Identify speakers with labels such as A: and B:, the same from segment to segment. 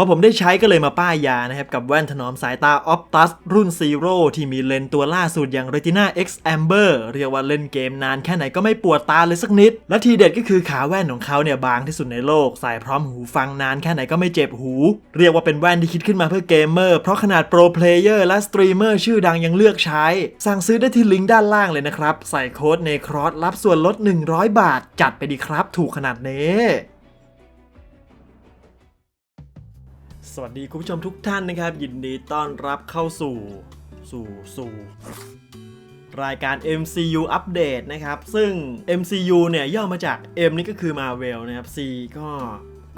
A: พอผมได้ใช้ก็เลยมาป้ายยานะครับกับแว่นถนอมสายตา Optus รุ่น Zero ที่มีเลนตัวล่าสุดอย่าง Retina X Amber เรียกว่าเล่นเกมนานแค่ไหนก็ไม่ปวดตาเลยสักนิด และทีเด็ดก็คือขาแว่นของเขาเนี่ยบางที่สุดในโลก ใส่พร้อมหูฟังนานแค่ไหนก็ไม่เจ็บหู เรียกว่าเป็นแว่นที่คิดขึ้นมาเพื่อเกมเมอร์เพราะขนาดโปรเพลเยอร์และสตรีมเมอร์ชื่อดังยังเลือกใช้ สั่งซื้อได้ที่ลิงก์ด้านล่างเลยนะครับ ใส่โค้ดในครอสรับส่วนลด 100 บาท จัดไปดีครับ ถูกขนาดนี้ วัสดีคุณผู้ชมทุกท่านนะครับ ยินดีต้อนรับเข้าสู่สู่สู่ รายการ MCU อัปเดตนะครับ ซึ่ง MCU เนี่ยย่อมาจาก M นี่ก็คือ Marvel นะครับ C ก็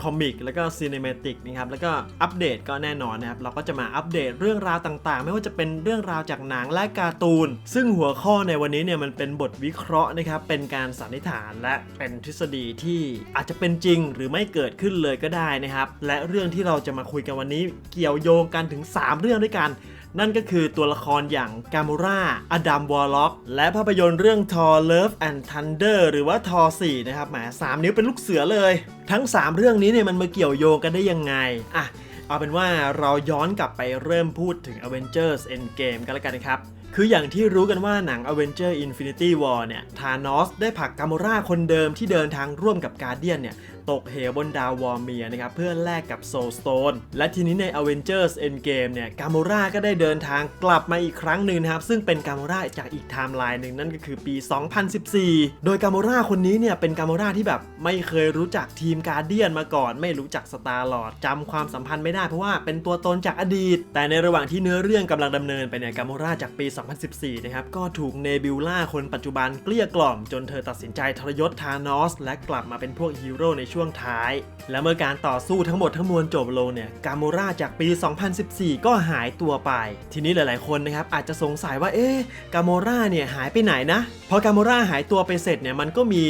A: คอมิกแล้วก็ซีนิเมติกนะครับแล้วก็อัปเดตก็แน่นอนนะครับ เราก็จะมาอัปเดตเรื่องราวต่างๆ ไม่ว่าจะเป็นเรื่องราวจากหนังและการ์ตูน ซึ่งหัวข้อในวันนี้เนี่ยมันเป็นบทวิเคราะห์นะครับ เป็นการสันนิษฐานและเป็นทฤษฎีที่อาจจะเป็นจริงหรือไม่เกิดขึ้นเลยก็ได้นะครับ และเรื่องที่เราจะมาคุยกันวันนี้เกี่ยวโยงกันถึง 3 เรื่องด้วยกัน นั่นก็คือตัวละครอย่างกามูราอดัมวอลล็อกและภาพยนตร์เรื่องทอร์เลิฟแอนด์ทันเดอร์หรือว่าทอสี่นะครับแหมสามนิ้วเป็นลูกเสือเลย ทั้ง 3 เรื่องนี้เนี่ยมันมาเกี่ยวโยงกันได้ยังไงอะเอาเป็นว่าเราย้อนกลับไปเริ่มพูดถึง Avengers Endgame กันแล้วกันนะครับ คืออย่างที่รู้กันว่าหนัง Avenger Infinity War เนี่ยธานอสได้ผลักกาโมราคนเดิมที่เดินทางร่วมกับการเดียนเนี่ย ตกเหวบนดาววอร์เมียนะครับ เพื่อแลกกับ Soul Stone และทีนี้ใน Avengers Endgame เนี่ย กาโมราก็ได้เดินทางกลับมาอีกครั้งหนึ่งนะครับ ซึ่งเป็นกาโมราจากอีกไทม์ไลน์หนึ่งนั่นก็คือปี 2014 โดยกาโมราคนนี้เนี่ย เป็นกาโมราที่แบบไม่เคยรู้จักทีมการเดียนมาก่อน ไม่รู้จักสตาร์ลอดจำความสัมพันธ์ไม่ได้เพราะว่าเป็นตัวตนจากอดีต แต่ในระหว่างที่เนื้อเรื่องกำลังดำเนินไปเนี่ยกามราจากปี2014 นะครับ ก็ถูกเนบิวล่าคนปัจจุบันเกลี้ยกล่อม จนเธอตัดสินใจทรยศธานอส และกลับมาเป็นพวกฮีโร่ในช่วงท้าย และเมื่อการต่อสู้ทั้งหมดทั้งมวลจบลงเนี่ย กาโมราจากปี 2014 ก็หายตัวไป ทีนี้หลาย ๆ คนนะครับอาจจะสงสัยว่า เอ๊ะ กาโมราเนี่ยหายไปไหนนะ พอกาโมราหายตัวไปเสร็จเนี่ยมันก็มี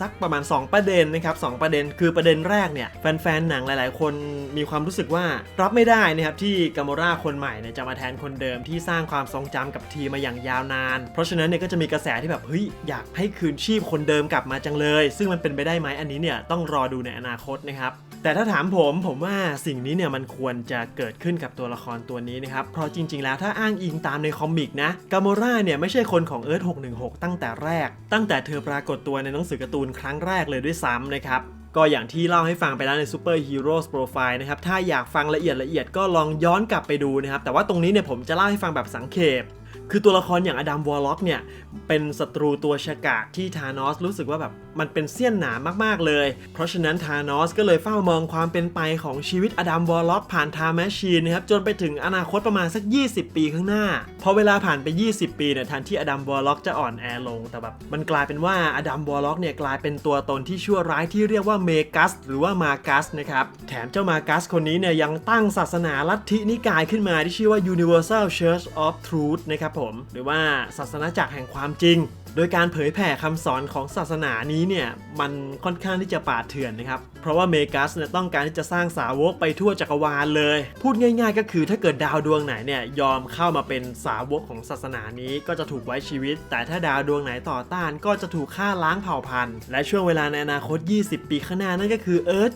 A: สักประมาณ 2 ประเด็นนะครับสองประเด็นคือประเด็นแรกเนี่ยแฟนๆหนังหลายๆ คนมีความรู้สึกว่ารับไม่ได้นะครับที่กาโมราคนใหม่เนี่ยจะมาแทนคนเดิมที่สร้างความทรงจำกับทีมมาอย่างยาวนาน เพราะฉะนั้นเนี่ยก็จะมีกระแสที่แบบเฮ้ยอยากให้คืนชีพคนเดิมกลับมาจังเลย ซึ่งมันเป็นไปได้ไหมอันนี้เนี่ยต้องรอดูในอนาคตนะครับแต่ถ้าถามผมผมว่าสิ่งนี้เนี่ยมันควรจะเกิดขึ้นกับตัวละครตัวนี้นะครับเพราะจริง ๆ แล้วถ้าอ้างอิงตามในคอมิกนะกาโมราเนี่ยไม่ใช่คนของเอิร์ธ616 ตั้งงแต่แรก ตั้งแต่เธอปรากฏตัวในหนังสือการ์ตูนครั้งแรกเลยด้วยซ้ำนะครับก็อย่างที่เล่าให้ฟังไปแล้วใน Super Heroes Profile นะครับ ถ้าอยากฟังละเอียดละเอียดก็ลองย้อนกลับไปดูนะครับ แต่ว่าตรงนี้เนี่ยผมจะเล่าให้ฟังแบบสังเขป คือตัวละครอย่างอดัมวอลล็อกเนี่ย เป็นศัตรูตัวฉกาจที่ธานอสรู้สึกว่าแบบ มันเป็นเสี้ยนหนามากๆเลย เพราะฉะนั้นธานอสก็เลยเฝ้ามองความเป็นไปของชีวิตอดัมวอลล็อกผ่านไทม์แมชชีนนะครับจนไปถึงอนาคตประมาณสัก 20 ปีข้างหน้า พอเวลาผ่านไป 20 ปีเนี่ยแทนที่อดัมวอลล็อกจะอ่อนแอลง แต่แบบมันกลายเป็นว่าอดัมวอลล็อกเนี่ยกลายเป็นตัวตนที่ชั่วร้ายที่เรียกว่าเมกัสหรือว่ามากัสนะครับแถมเจ้ามากัสคนนี้เนี่ยยังตั้งศาสนาลัทธินิกายขึ้นมาที่ชื่อว่า Universal Church of Truth นะครับผมหรือว่าศาสนาจักรแห่งความจริง โดยการเผยแผ่คำสอนของศาสนานี้เนี่ยมันค่อนข้างที่จะป่าดเถื่อนนะครับ เพราะว่าเมกัสเนี่ยต้องการที่จะสร้างสาวกไปทั่วจักรวาลเลย พูดง่าย ๆ ก็คือถ้าเกิดดาวดวงไหนเนี่ยยอมเข้ามาเป็นสาวกของศาสนานี้ก็จะถูกไว้ชีวิต แต่ถ้าดาวดวงไหนต่อต้านก็จะถูกฆ่าล้างเผ่าพันธุ์ และช่วงเวลาในอนาคต 20 ปีข้างหน้านั่นก็คือเอิร์ธ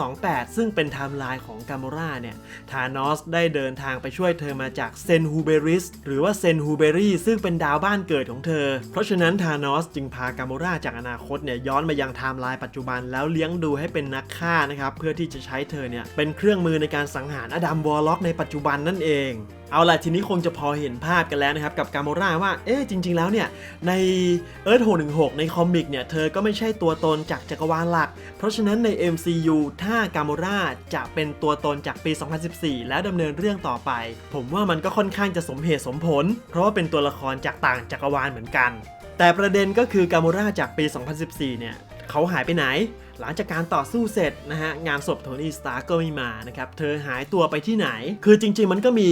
A: 7528 ซึ่งเป็นไทม์ไลน์ของกามราเนี่ยธานอสได้เดินทางไปช่วยเธอมาจากเซนฮูเบริสหรือว่าเซนฮูเบรีซึ่งเป็นดาวบ้านเกิดของเธอ เพราะฉะนั้นธานอสจึงพากามราจากอนาคตเนี่ยย้อนมายังไทม์ไลน์ปัจจุบันแล้วเลี้ยงดูให้เป็นนักฆ่านะครับเพื่อที่จะใช้เธอเนี่ยเป็นเครื่องมือในการสังหารอดัมวอลล็อกในปัจจุบันนั่นเองเอาล่ะทีนี้คงจะพอเห็นภาพกันแล้วนะครับ กับกามราว่า เอ๊ะจริง ๆ แล้วเนี่ย ในเอิร์ธ616ในคอมิกเนี่ย เธอก็ไม่ใช่ตัวตนจากจักรวาลหลัก เพราะฉะนั้นใน MCU ถ้ากามราจะเป็นตัวตนจากปี 2014 แล้วดำเนินเรื่องต่อไป ผมว่ามันก็ค่อนข้างจะสมเหตุสมผล เพราะว่าเป็นตัวละครจากต่างจักรวาลเหมือนกัน แต่ประเด็นก็คือกาโมราจากปี 2014 เนี่ยเขาหายไปไหน หลังจากการต่อสู้เสร็จนะฮะงานศพโทนี่สตาร์ก็ไม่มานะครับเธอหายตัวไปที่ไหน คือจริง ๆ มันก็มี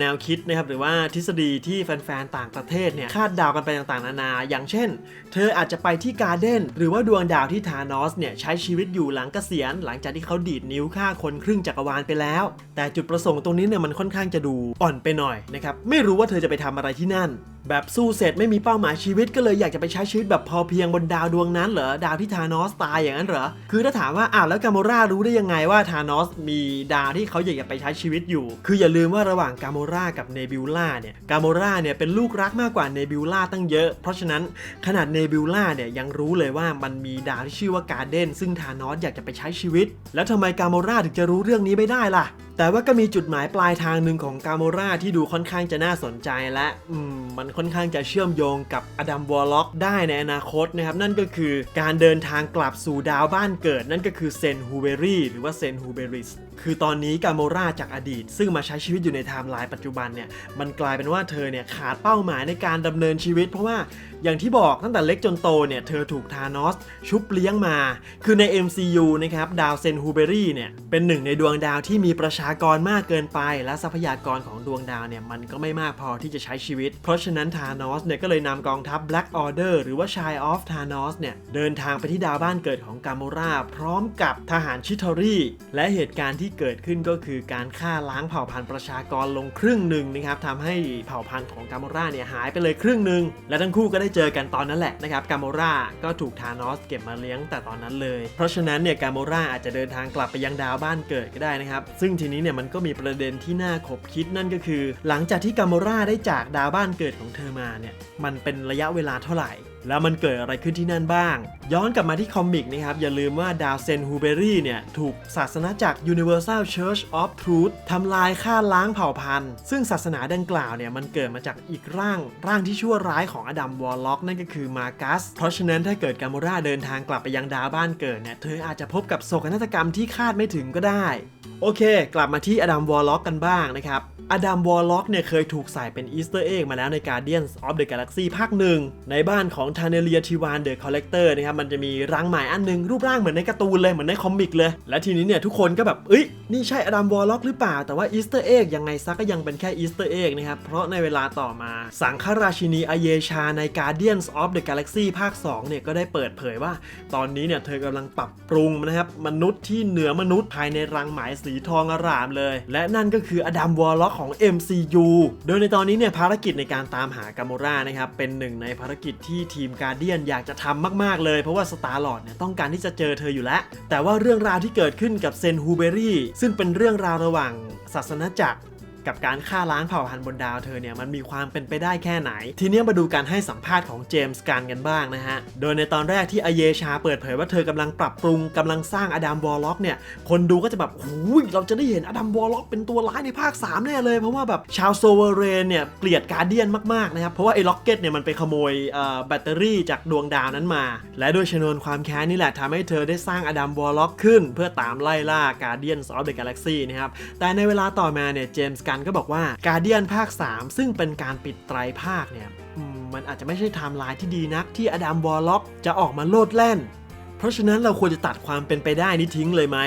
A: แนวคิดนะครับหรือว่าทฤษฎีที่แฟนๆต่างประเทศเนี่ยคาดเดากันไปต่างๆนานา อย่างเช่น เธออาจจะไปที่การ์เด้นหรือว่าดวงดาวที่ธานอสเนี่ยใช้ชีวิตอยู่หลังเกษียณ หลังจากที่เขาดีดนิ้วฆ่าคนครึ่งจักรวาลไปแล้ว แต่จุดประสงค์ตรงนี้เนี่ยมันค่อนข้างจะดูอ่อนไปหน่อยนะครับไม่รู้ว่าเธอจะไปทำอะไรที่นั่นแบบสู้เสร็จไม่มีเป้าหมายชีวิตก็เลยอยากจะไปใช้ชีวิตแบบพอเพียงบนดาวดวงนั้นเหรอดาวที่ธานอสตายอย่างนั้นเหรออ คือถ้าถามว่าอ้าวแล้วกาโมรารู้ได้ยังไงว่าธานอสมีดาวที่เขาอยากจะไปใช้ชีวิตอยู่ คืออย่าลืมว่าระหว่างกาโมรากับเนบิวล่าเนี่ย กาโมราเนี่ยเป็นลูกรักมากกว่าเนบิวล่าตั้งเยอะ เพราะฉะนั้นขนาดเนบิวล่าเนี่ยยังรู้เลยว่ามันมีดาวที่ชื่อว่าการเดนซึ่งธานอสอยากจะไปใช้ชีวิต แล้วทำไมกาโมราถึงจะรู้เรื่องนี้ไม่ได้ล่ะแต่ว่าก็มีจุดหมายปลายทางหนึ่งของกาโมราที่ดูค่อนข้างจะน่าสนใจและมมันค่อนข้างจะเชื่อมโยงกับอดัมวอลล็อกได้ในอนาคตนะครับ นั่นก็คือการเดินทางกลับสู่ดาวบ้านเกิด นั่นก็คือเซนฮูเบรีหรือว่าเซนฮูเบริสคือตอนนี้กาโมราจากอดีต ซึ่งมาใช้ชีวิตอยู่ในไทม์ไลน์ปัจจุบันเนี่ยมันกลายเป็นว่าเธอเนี่ยขาดเป้าหมายในการดำเนินชีวิต เพราะว่า อย่างที่บอกตั้งแต่เล็กจนโตเนี่ยเธอถูกธานอสชุบเลี้ยงมา คือใน MCU นะครับดาวเซนฮูเบรี่เนี่ยเป็นหนึ่งในดวงดาวที่มีประชากรมากเกินไป และทรัพยากรของดวงดาวเนี่ยมันก็ไม่มากพอที่จะใช้ชีวิต เพราะฉะนั้นธานอสเนี่ยก็เลยนำกองทัพ Black Order หรือว่า Child of Thanos เนี่ยเดินทางไปที่ดาวบ้านเกิดของกาโมราพร้อมกับทหารชิทอรี่และเหตุการณ์ที่เกิดขึ้นก็คือการฆ่าล้างเผ่าพันธุ์ประชากรลงครึ่งหนึ่งนะครับทำให้เผ่าพันธุ์ของกาโมราเนี่ยหายไปเลยครึ่งหนึ่งและทั้งคู่ก็ได้เจอกันตอนนั้นแหละนะครับกาโมราก็ถูกธานอสเก็บมาเลี้ยงแต่ตอนนั้นเลย เพราะฉะนั้นเนี่ยกาโมราอาจจะเดินทางกลับไปยังดาวบ้านเกิดก็ได้นะครับ ซึ่งทีนี้เนี่ยมันก็มีประเด็นที่น่าขบคิดนั่นก็คือ หลังจากที่กาโมราได้จากดาวบ้านเกิดของเธอมาเนี่ยมันเป็นระยะเวลาเท่าไหร่แล้วมันเกิดอะไรขึ้นที่นั่นบ้าง ย้อนกลับมาที่คอมิกนะครับ อย่าลืมว่าดาวเซนฮูเบรี่เนี่ย ถูกศาสนาจักร Universal Church of Truth ทำลายฆ่าล้างเผ่าพันธุ์ ซึ่งศาสนาดังกล่าวเนี่ย มันเกิดมาจากอีกร่างร่างที่ชั่วร้ายของอดัมวอลล็อกนั่นก็คือมากัส เพราะฉะนั้นถ้าเกิดกาโมราเดินทางกลับไปยังดาวบ้านเกิดเนี่ย เธออาจจะพบกับโศกนาฏกรรมที่คาดไม่ถึงก็ได้ โอเค กลับมาที่อดัมวอลล็อกกันบ้างนะครับอดัมวอลล็อกเนี่ยเคยถูกใส่เป็นอีสเตอร์เอ็กมาแล้วใน Guardians of the Galaxy ภาคหนึ่ง ในบ้านของทาเนเลียทิวานเดอะคอลเลกเตอร์นะครับ มันจะมีรังหมายอันหนึง รูปร่างเหมือนในการ์ตูนเลย เหมือนในคอมิกเลย และทีนี้เนี่ยทุกคนก็แบบ เอ้ย นี่ใช่อดัมวอลล็อกหรือเปล่า แต่ว่าอีสเตอร์เอ็กยังไงซะก็ยังเป็นแค่อีสเตอร์เอ็กนะครับ เพราะในเวลาต่อมาสังฆราชินีอเยชาใน Guardians of the Galaxy ภาค 2 เนี่ยก็ได้เปิดเผยว่า ตอนนี้เนี่ยเธอกำลังปรับปรุงนะครับ มนุษย์ที่เหนือมนุษย์ภายในรังหมายสีทองอร่ามเลย และนั่นก็คืออดัมวอลล็อกของ MCU โดยในตอนนี้เนี่ยภารกิจในการตามหากาโมรานะครับ เป็นหนึ่งในภารกิจที่ทีมการเดียนอยากจะทำมาก ๆ เลย เพราะว่าสตาร์ลอดเนี่ยต้องการที่จะเจอเธออยู่แล้ว แต่ว่าเรื่องราวที่เกิดขึ้นกับเซนฮูเบรี่ซึ่งเป็นเรื่องราวระหว่างศาสนาจักร กับการฆ่าล้างเผ่าพันธุ์บนดาวเธอเนี่ยมันมีความเป็นไปได้แค่ไหน ทีนี้มาดูการให้สัมภาษณ์ของเจมส์กันกันบ้างนะฮะ โดยในตอนแรกที่อเยชาเปิดเผยว่าเธอกำลังปรับปรุงกำลังสร้างอดัมวอลล็อกเนี่ยคนดูก็จะแบบหูยเราจะได้เห็นอดัมวอลล็อกเป็นตัวร้ายในภาค 3 แน่เลย เพราะว่าแบบชาวโซเวเรนเนี่ยเกลียดการเดียนมากๆนะครับเพราะว่าไอ้ล็อกเก็ตเนี่ยมันไปขโมยแบตเตอรี่จากดวงดาวนั้นมา และด้วยชนวนความแค้นนี่แหละทำให้เธอได้สร้างอดัมวอลล็อกขึ้น เพื่อตามไล่ล่าการเดียนออฟเดอะกาแล็กซี่นะครับแต่ในเวลาต่อมาเนี่ยเจมส์กันก็บอกว่าการเดียนภาค 3 ซึ่งเป็นการปิดไตรภาคเนี่ยมันอาจจะไม่ใช่ไทม์ไลน์ที่ดีนักที่อดัมวอลล็อกจะออกมาโลดแล่น เพราะฉะนั้นเราควรจะตัดความเป็นไปได้นี้ทิ้งเลยไหม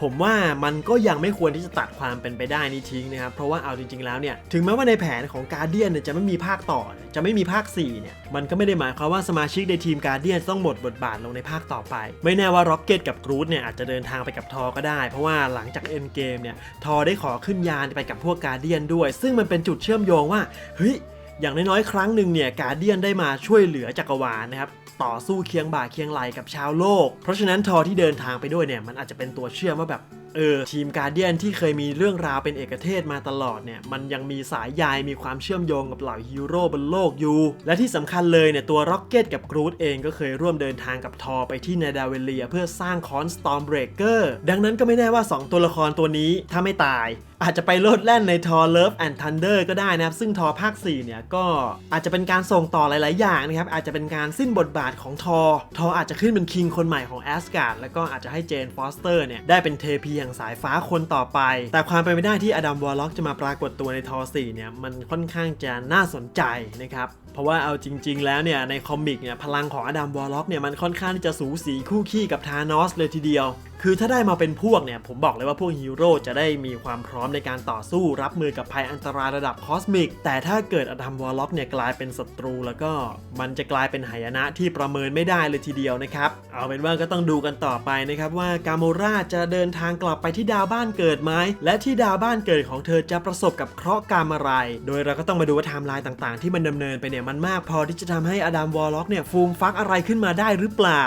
A: ผมว่ามันก็ยังไม่ควรที่จะตัดความเป็นไปได้นี้ทิ้งนะครับ เพราะว่าเอาจริง ๆแล้วเนี่ย ถึงแม้ว่าในแผนของการเดียนจะไม่มีภาคต่อ จะไม่มีภาค 4 เนี่ย มันก็ไม่ได้หมายความว่าสมาชิกในทีมการเดียนต้องหมดบทบาทลงในภาคต่อไป ไม่แน่ว่าร็อกเก็ตกับกรูดเนี่ยอาจจะเดินทางไปกับทอก็ได้ เพราะว่าหลังจากเอ็นเกมเนี่ย ทอได้ขอขึ้นยานไปกับพวกการเดียนด้วย ซึ่งมันเป็นจุดเชื่อมโยงว่า เฮ้ย อย่างน้อยๆ ครั้งหนึ่งเนี่ยกาเดียนได้มาช่วยเหลือจักรวาลนะครับต่อสู้เคียงบ่าเคียงไหลกับชาวโลก เพราะฉะนั้นทอที่เดินทางไปด้วยเนี่ยมันอาจจะเป็นตัวเชื่อมว่าแบบเออทีมการเดียนที่เคยมีเรื่องราวเป็นเอกเทศมาตลอดเนี่ยมันยังมีสายใยมีความเชื่อมโยงกับเหล่าฮีโร่บนโลกอยู่ และที่สำคัญเลยเนี่ยตัวร็อกเก็ตกับกรูดเองก็เคยร่วมเดินทางกับทอไปที่นาดาเวเลีย เพื่อสร้างคอนสตอมเบรกเกอร์ดังนั้นก็ไม่แน่ว่า 2 ตัวละครตัวนี้ถ้าไม่ตาย อาจจะไปโลดแล่นในทอ Love and Thunder ก็ได้นะครับ ซึ่งทอภาค 4 เนี่ย ก็อาจจะเป็นการส่งต่อหลาย ๆ อย่างนะครับ อาจจะเป็นการสิ้นบทบาทของทอ ทออาจจะขึ้นเป็นคิงคนใหม่ของแอสการ์ดแล้วก็อาจจะให้เจนฟอสเตอร์เนี่ย ได้เป็นเทพีแห่งสายฟ้าคนต่อไป แต่ความเป็นไปได้ที่อดัมวอลล็อกจะมาปรากฏตัวในทอ 4 เนี่ย มันค่อนข้างจะน่าสนใจนะครับเพราะว่าเอาจริง ๆ แล้วเนี่ยในคอมิกเนี่ยพลังของอดัมวอลล็อกเนี่ยมันค่อนข้างที่จะสูสีคู่ขี้กับธานอสเลยทีเดียว คือถ้าได้มาเป็นพวกเนี่ย ผมบอกเลยว่าพวกฮีโร่จะได้มีความพร้อมในการต่อสู้รับมือกับภัยอันตรายระดับคอสมิก แต่ถ้าเกิดอดัมวอลล็อกเนี่ยกลายเป็นศัตรู แล้วก็มันจะกลายเป็นหายนะที่ประเมินไม่ได้เลยทีเดียวนะครับ เอาเป็นว่าก็ต้องดูกันต่อไปนะครับว่ากาโมราจะเดินทางกลับไปที่ดาวบ้านเกิดไหมและที่ดาวบ้านเกิดของเธอจะประสบกับเคราะห์กรรมอะไร โดยเราก็ต้องมาดูว่าไทม์ไลน์ต่างๆ ที่มันดำเนินไปเนี่ยมันมาก พอที่จะทำให้อดัมวอลล็อกเนี่ยฟูมฟักอะไรขึ้นมาได้หรือเปล่า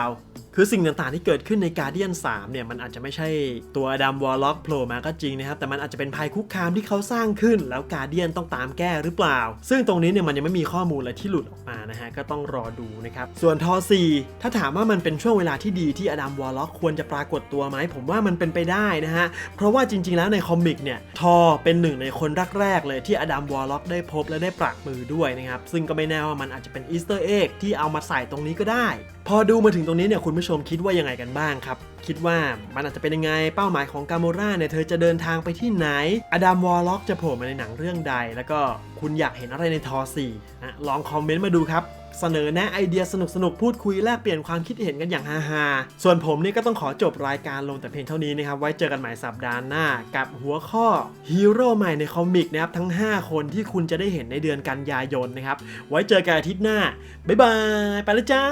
A: คือสิ่งต่างๆที่เกิดขึ้นใน Guardian 3 เนี่ย มันอาจจะไม่ใช่ตัวอดัมวอลล็อกโผล่มาก็จริงนะครับ แต่มันอาจจะเป็นภัยคุกคามที่เขาสร้างขึ้น แล้ว Guardian ต้องตามแก้หรือเปล่า ซึ่งตรงนี้เนี่ยมันยังไม่มีข้อมูลอะไรที่หลุดออกมานะฮะ ก็ต้องรอดูนะครับ ส่วนทอ4ถ้าถามว่ามันเป็นช่วงเวลาที่ดีที่อดัมวอลล็อกควรจะปรากฏตัวไหม ผมว่ามันเป็นไปได้นะฮะ เพราะว่าจริง ๆ แล้วในคอมิกเนี่ย ทอเป็นหนึ่งในคนแรกๆเลยที่อดัมวอลล็อกได้พบและได้ปรากมือด้วยนะครับ ซึ่งก็ไม่แน่ว่ามันอาจจะเป็นอีสเตอร์เอ็กที่เอามาใส่ตรงนี้ก็ได้พอดูมาถึงตรงนี้เนี่ยคุณผู้ชมคิดว่ายังไงกันบ้างครับ คิดว่ามันอาจจะเป็นยังไงเป้าหมายของกาโมราเนี่ยเธอจะเดินทางไปที่ไหน อดัมวอลล็อกจะโผล่มาในหนังเรื่องใด แล้วก็คุณอยากเห็นอะไรในทอ4นะลองคอมเมนต์มาดูครับเสนอแนะไอเดียสนุกๆพูดคุยแลกเปลี่ยนความคิดเห็นกันอย่างฮาๆส่วนผมนี่ก็ต้องขอจบรายการลงแต่เพียงเท่านี้นะครับ ไว้เจอกันใหม่สัปดาห์หน้า กับหัวข้อฮีโร่ใหม่ในคอมิกนะครับ ทั้ง 5 คนที่คุณจะได้เห็นในเดือนกันยายนนะครับ ไว้เจอกันอาทิตย์หน้า บ๊ายบาย ไปแล้วจ้า